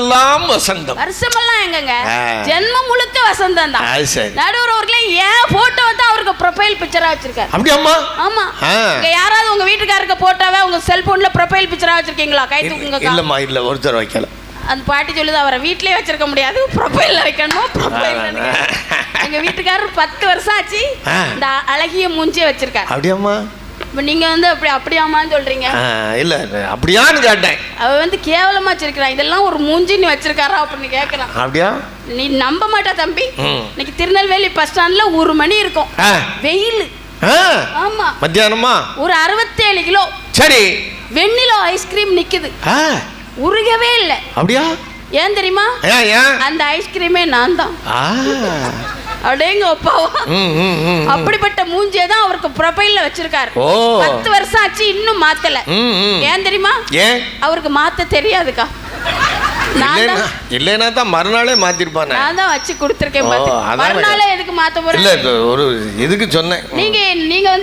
எல்லாம் வசந்தம். வருஷமெல்லாம் எங்கங்க. ஜென்மம் முழுக்க வசந்தம் தான். அது சரி. நடுவர் அவர்களே ஏன் போட்டோ வந்து அவருக்கு ப்ரொஃபைல் பிக்சரா வச்சிருக்காரு? அப்படியாம்மா ஆமா. ஆ. இங்க யாராவது உங்க வீட்டுக்காரருக்கு போட்டோவே உங்க செல்போன்ல ப்ரொஃபைல் பிக்சரா வச்சிருக்கீங்களா? கை தூக்குங்க இல்லம்மா இல்ல ஒருத்தர் வைக்கல. அந்த பாட்டி சொல்லுது அவரை வீட்லயே வச்சிருக்க முடியாது. ப்ரொஃபைல்ல வைக்கணுமா? ப்ரொஃபைல் எங்க வீட்டுக்காரர் பத்து வருஷம் ஆச்சு. இந்த அழகிய மூஞ்சியே வச்சிருக்காரு. அப்படியாம்மா இப்ப நீங்க வந்து அப்படி அப்படியாமான்னு சொல்றீங்க. இல்ல அப்படியான்னு கேட்டேன். அவ வந்து கேவலமா வச்சிருக்கிறான் இதெல்லாம் ஒரு மூஞ்சி நீ வச்சிருக்காரா அப்படின்னு கேக்குறான். அப்படியா? நீ நம்ப மாட்டா தம்பி. இன்னைக்கு திருநெல்வேலி பஸ் ஸ்டாண்ட்ல ஒரு மணி இருக்கும். வெயில். ஆமா. மத்தியானமா? ஒரு அறுபத்தேழு கிலோ. சரி. வெண்ணிலோ ஐஸ்கிரீம் நிக்குது. உருகவே இல்லை. அப்படியா? ஏன் தெரியுமா? அந்த ஐஸ்கிரீமே நான் தான் ம். அப்படிப்பட்ட மூஞ்சியை தான் அவருக்கு ப்ரொஃபைல்ல வச்சிருக்காரு. பத்து வருஷம் ஆச்சு இன்னும் மாத்தல. ஏன் தெரியுமா? அவருக்கு மாத்த தெரியாதுக்கா. நான் இல்லைன்னா தான் மறுநாளே மாத்திருப்பானே. நான் தான் வச்சு கொடுத்துருக்கேன் மறுநாளே எதுக்கு மாத்த போறேன்? ஒரு இதுக்கு சொன்னேன். நீங்க நீங்க வந்து